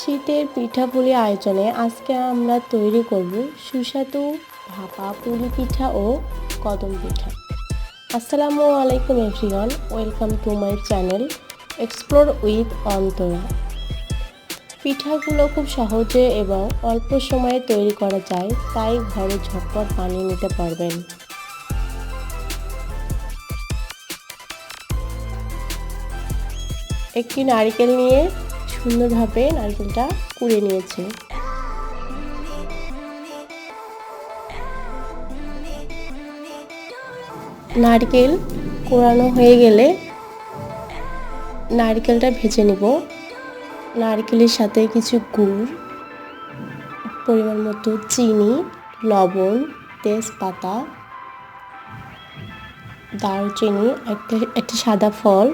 শীতের পিঠাপুলি আয়োজনে আজকে আমরা তৈরি করব সুস্বাদু ভাপা পুলি পিঠা ও কদম পিঠা। আসসালামু আলাইকুম everyone, welcome to my channel explore with Antara. পিঠাগুলো খুব সহজে এবং অল্প সময়ে তৈরি করা যায়, তাই ঘরে ঝটপট বানিয়ে নিতে পারবেন। একটি নারকেল নিয়ে সুন্দরভাবে নারকেলটা কুড়ে নিয়েছি। নারকেল কোরানো হয়ে গেলে নারকেলটা ভেজে নেব। নারকেলের সাথে কিছু গুড়, পরিমাণ মতো চিনি, লবণ, তেজপাতা, দারুচিনি, একটা একটা সাদা ফল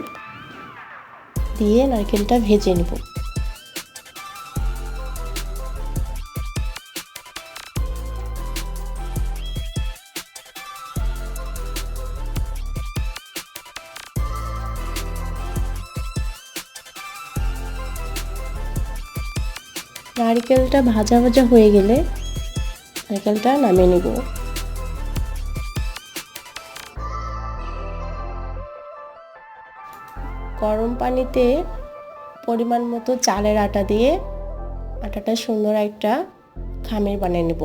দিয়ে নারকেলটা ভেজে নেব। নারকেলটা ভাজা ভাজা হয়ে গেলে নারকেলটা নামিয়ে নেব। গরম পানিতে পরিমাণ মতো চালের আটা দিয়ে আটাটা সুন্দর একটা খামির বানিয়ে নেব।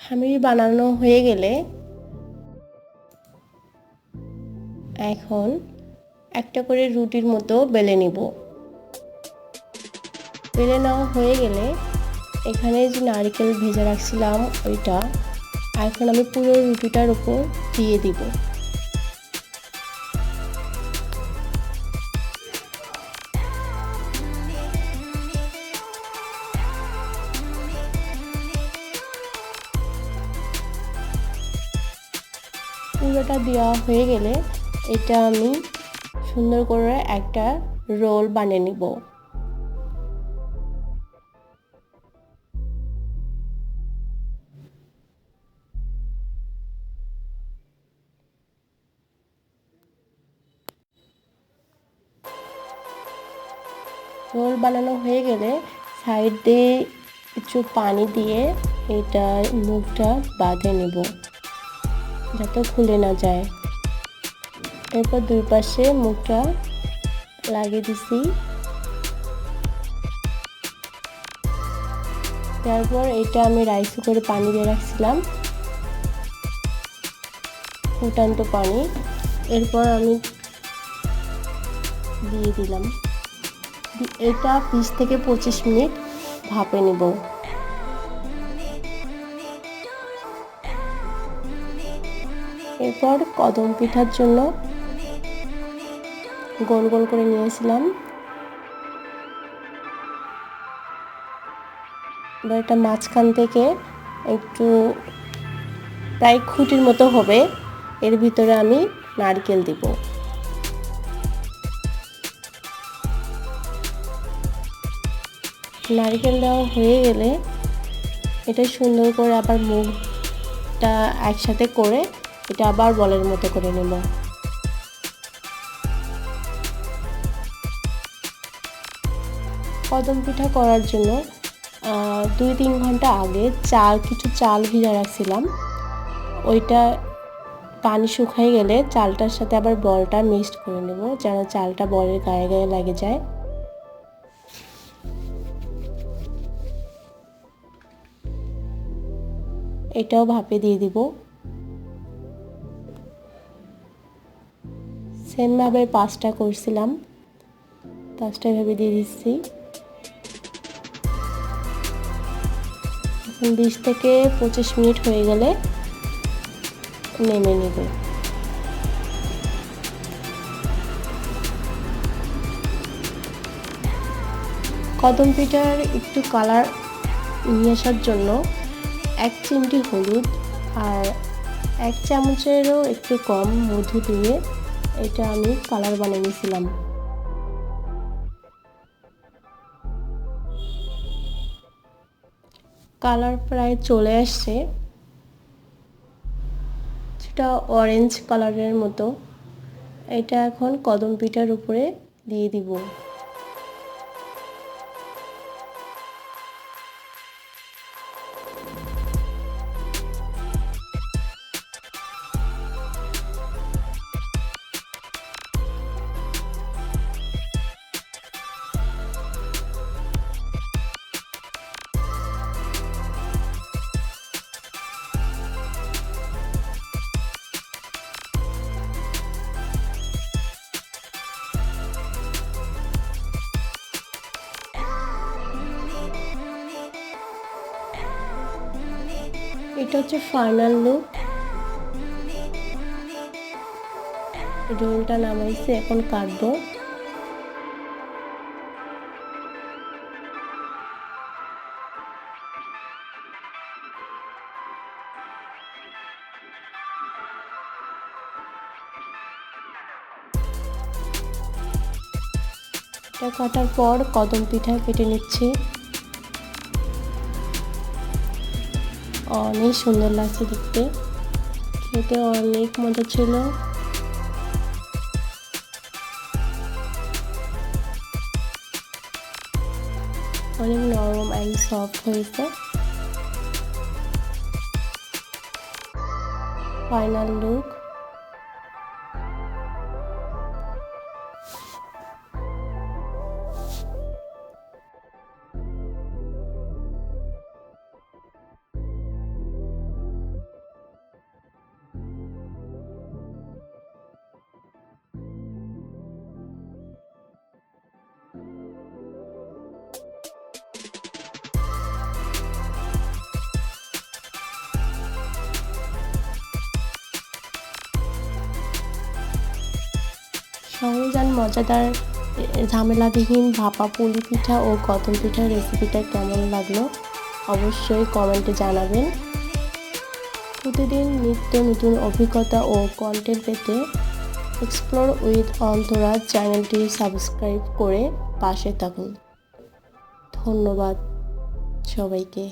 খামির বানানো হয়ে গেলে এখন একটা করে রুটির মতো বেলে নিব। বেলে নেওয়া হয়ে গেলে এখানে যে নারকেল ভেজে রাখছিলাম ওইটা, এখন আমি পুরো রুটিটার উপর দিয়ে দিব। পুরোটা দেওয়া হয়ে গেলে এটা আমি সুন্দর করে একটা রোল বানিয়ে নিব। রোল বানানো হয়ে গেলে সাইড দিয়ে কিছু পানি দিয়ে এটা মুখটা বাঁধে নেব, যাতে খুলে না যায়। এরপর দুই পাশে মুখটা লাগিয়ে দিছি। তারপর এটা আমি রাইস করে পানি দিয়ে রাখছিলাম। ফুটান্ত পানি। এরপর আমি দিয়ে দিলাম। এটা বিশ থেকে পঁচিশ মিনিট ভাপে নেব। এরপর কদম পিঠার জন্য গোল গোল করে নিয়েছিলাম। এবার এটা মাঝখান থেকে একটু প্রায় খুঁটির মতো হবে। এর ভিতরে আমি নারকেল দিব। নারকেল দেওয়া হয়ে গেলে এটা সুন্দর করে আবার মুখটা একসাথে করে এটা আবার বলের মতো করে নেব। কদম পিঠা করার জন্য দুই তিন ঘণ্টা আগে চাল, কিছু চাল ভিজা রাখছিলাম। ওইটা পানি শুকাই গেলে চালটার সাথে আবার বলটা মিক্সড করে নেব, যেন চালটা বলের গায়ে গায়ে লাগে যায়। এটাও ভাপে দিয়ে দিব। সেমভাবে পাঁচটা করছিলাম, পাঁচটা ভেবে দিয়ে দিচ্ছি। বিশ থেকে পঁচিশ মিনিট হয়ে গেলে নেমে নেব। কদম পিঠার একটু কালার নিয়ে আসার জন্য এক চিমটি হলুদ আর এক চামচেরও একটু কম মধু দিয়ে এটা আমি কালার বানিয়ে নিয়েছিলাম। কালার প্রায় চলে আসছে। সেটা অরেঞ্জ কালারের মতো। এটা এখন কদম পিঠার উপরে দিয়ে দিব। এটা হচ্ছে ফাইনাল লুক রোলটা নামাইছে এখন কাটবো। কাটার পর কদম পিঠা কেটে নিচ্ছি। অনেক সুন্দর লাগছে দেখতে। খেতে অনেক মজা ছিল। অনেক নরম অ্যান্ড সফট হয়েছে। ফাইনাল লুক সহজান মজাদার ঝামেলাবিহীন ভাপা পুলি পিঠা ও কদম পিঠার রেসিপিটা কেমন লাগল অবশ্যই কমেন্টে জানাবেন। প্রতিদিন নিত্য নতুন অভিজ্ঞতা ও কন্টেন্ট পেতে এক্সপ্লোর উইথ অন্তরা চ্যানেলটি সাবস্ক্রাইব করে পাশে থাকুন। ধন্যবাদ সবাইকে।